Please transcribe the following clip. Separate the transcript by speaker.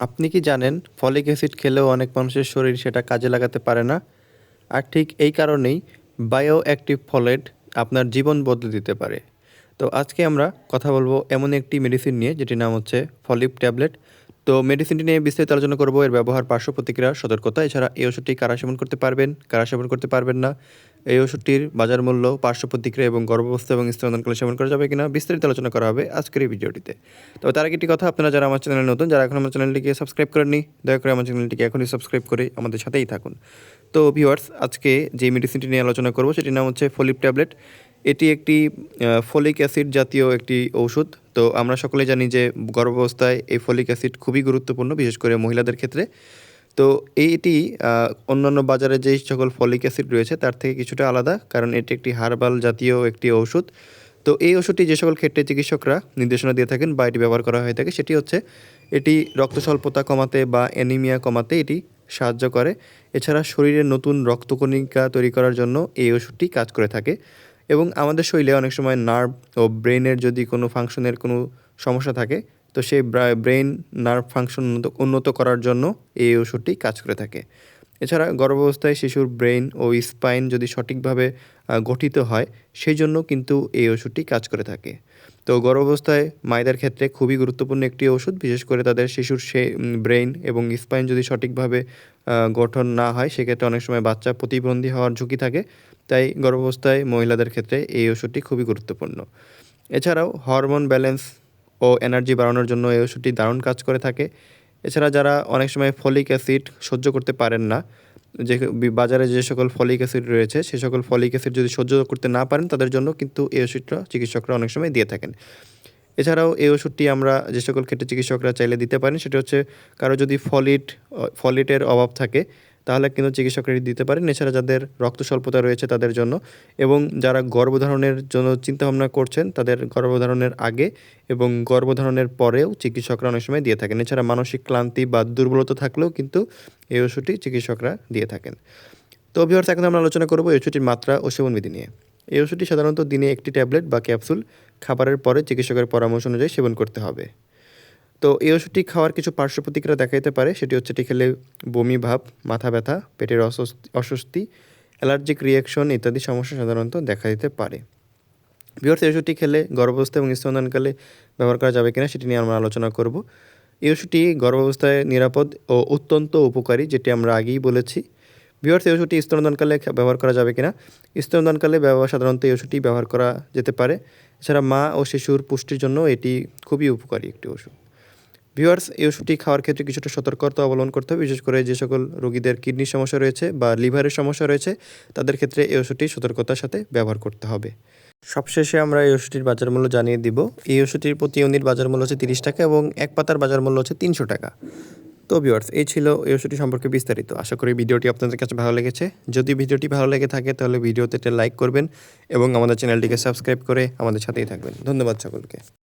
Speaker 1: আপনি কি জানেন, ফলিক অ্যাসিড খেলেও অনেক মানুষের শরীর সেটা কাজে লাগাতে পারে না? আর ঠিক এই কারণেই বায়ো অ্যাক্টিভ ফলেট আপনার জীবন বদলে দিতে পারে। তো আজকে আমরা কথা বলব এমন একটি মেডিসিন নিয়ে, যেটির নাম হচ্ছে ফলিপ ট্যাবলেট। তো মেডিসিনটি নিয়ে বিস্তারিত আলোচনা করব। এর ব্যবহার, পার্শ্ব প্রতিক্রিয়া, সতর্কতা, এছাড়া এই ওষুধটি কারা সেবন করতে পারবেন, কারা সেবন করতে পারবেন না, এই ওষুধটির বাজার মূল্য, পার্শ্ব প্রতিক্রিয়া এবং গর্ভাবস্থা এবং স্তনদানকালে সেবন করা যাবে কিনা বিস্তারিত আলোচনা করা হবে আজকের এই ভিডিওটিতে। তবে তার একটি কথা, আপনারা যারা আমার চ্যানেলে নতুন, যারা এখন আমার চ্যানেলটিকে সাবস্ক্রাইব করেননি, দয়া করে আমার চ্যানেলটিকে এখনই সাবস্ক্রাইব করে আমাদের সাথেই থাকুন। তো ভিওয়ার্স আজকে যে মেডিসিনটি নিয়ে আলোচনা করব, সেটির নাম হচ্ছে ফলিপ ট্যাবলেট এটি একটি ফলিক অ্যাসিড জাতীয় একটি ঔষধ। তো আমরা সকলে জানি যে গর্ভাবস্থায় এই ফলিক অ্যাসিড খুবই গুরুত্বপূর্ণ, বিশেষ করে মহিলাদের ক্ষেত্রে। তো এইটি অন্যান্য বাজারে যেই সকল ফলিক অ্যাসিড রয়েছে তার থেকে কিছুটা আলাদা, কারণ এটি একটি হার্বাল জাতীয় একটি ঔষধ। তো এই ওষুধটি যে সকল ক্ষেত্রে চিকিৎসকরা নির্দেশনা দিয়ে থাকেন বা এটি ব্যবহার করা হয়ে থাকে, সেটি হচ্ছে এটি রক্ত স্বল্পতা কমাতে বা অ্যানিমিয়া কমাতে এটি সাহায্য করে। এছাড়া শরীরে নতুন রক্তকণিকা তৈরি করার জন্য এই ওষুধটি কাজ করে থাকে। এবং আমাদের শরীরে অনেক সময় নার্ভ ও ব্রেনের যদি কোনো ফাংশনের কোনো সমস্যা থাকে, তো সেই ব্রেন নার্ভ ফাংশন উন্নত করার জন্য এই ওষুধটি কাজ করে থাকে। এছাড়া গর্ভাবস্থায় শিশুর ব্রেন ও স্পাইন যদি সঠিকভাবে গঠিত হয় সেই জন্য কিন্তু এই ওষুধটি কাজ করে থাকে। তো গর্ভাবস্থায় মায়েদের ক্ষেত্রে খুবই গুরুত্বপূর্ণ একটি ওষুধ, বিশেষ করে তাদের শিশুর সে ব্রেন এবং স্পাইন যদি সঠিকভাবে গঠন না হয়, সেক্ষেত্রে অনেক সময় বাচ্চা প্রতিবন্ধী হওয়ার ঝুঁকি থাকে। তাই গর্ভাবস্থায় মহিলাদের ক্ষেত্রে এই ওষুধটি খুবই গুরুত্বপূর্ণ। এছাড়াও হরমোন ব্যালেন্স ও এনার্জি বাড়ানোর জন্য এই ওষুধটি দারুণ কাজ করে থাকে। এছাড়া যারা অনেক সময় ফলিক অ্যাসিড সহ্য করতে পারেন না, যে বাজারে যে সকল ফলিক অ্যাসিড রয়েছে, সে সকল ফলিক অ্যাসিড যদি সহ্য করতে না পারেন, তাদের জন্য কিন্তু এই ওষুধটা চিকিৎসকরা অনেক সময় দিয়ে থাকেন। এছাড়াও এই ওষুধটি আমরা যে সকল ক্ষেত্রে চিকিৎসকরা চাইলে দিতে পারেন, সেটা হচ্ছে কারও যদি ফলিট, ফলিটের অভাব থাকে তাহলে কিন্তু চিকিৎসকরা এটি দিতে পারেন এছাড়া যাদের রক্ত স্বল্পতা রয়েছে তাদের জন্য এবং যারা গর্ভধারণের জন্য চিন্তাভাবনা করছেন তাদের গর্ভধারণের আগে এবং গর্ভধারণের পরেও চিকিৎসকরা অনেক সময় দিয়ে থাকেন। এছাড়া মানসিক ক্লান্তি বা দুর্বলতা থাকলেও কিন্তু এই ওষুধটি চিকিৎসকরা দিয়ে থাকেন। তো ভিউয়ার্স এখন আমরা আলোচনা করব এই ওষুধটির মাত্রা ও সেবনবিধি নিয়ে। এই ওষুধটি সাধারণত দিনে একটি ট্যাবলেট বা ক্যাপসুল খাবারের পরে চিকিৎসকের পরামর্শ অনুযায়ী সেবন করতে হবে। তো এই ওষুধটি খাওয়ার কিছু পার্শ্ব প্রতিক্রিয়া দেখা যেতে পারে। সেটি হচ্ছে, এটি খেলে বমি, ভাব, মাথা ব্যথা, পেটের অস্বস্তি অস্বস্তি, অ্যালার্জিক রিয়াকশন ইত্যাদি সমস্যা সাধারণত দেখা দিতে পারে। বিহার এই ওষুধটি খেলে গর্ভাবস্থা এবং স্তনদানকালে ব্যবহার করা যাবে কিনা সেটি নিয়ে আমরা আলোচনা করব। এই ওষুধটি গর্ভাবস্থায় নিরাপদ ও অত্যন্ত উপকারী, যেটি আমরা আগেই বলেছি। বিহার এই ওষুধটি স্তনদানকালে ব্যবহার করা যাবে কিনা? স্তনদানকালে ব্যবহার সাধারণত এই ওষুধটি ব্যবহার করা যেতে পারে। এছাড়া মা ও শিশুর পুষ্টির জন্য এটি খুবই উপকারী একটি ওষুধ। ভিউয়ার্স এই ওষুধটি খাওয়ার ক্ষেত্রে কিছুটা সতর্কতা অবলম্বন করতে হবে। বিশেষ করে যে সকল রোগীদের কিডনির সমস্যা রয়েছে বা লিভারের সমস্যা রয়েছে, তাদের ক্ষেত্রে এই ওষুধটি সতর্কতার সাথে ব্যবহার করতে হবে। সবশেষে আমরা এই ওষুধটির বাজার মূল্য জানিয়ে দিব। এই ওষুধটির প্রতি ইউনিট বাজার মূল্য হচ্ছে তিরিশ টাকা এবং এক পাতার বাজার মূল্য হচ্ছে তিনশো টাকা। তো ভিউয়ার্স এই ছিল এই ওষুধটি সম্পর্কে বিস্তারিত। আশা করি ভিডিওটি আপনাদের কাছে ভালো লেগেছে। যদি ভিডিওটি ভালো লেগে থাকে, তাহলে ভিডিওতে একটা লাইক করবেন এবং আমাদের চ্যানেলটিকে সাবস্ক্রাইব করে আমাদের সাথেই থাকবেন। ধন্যবাদ সকলকে।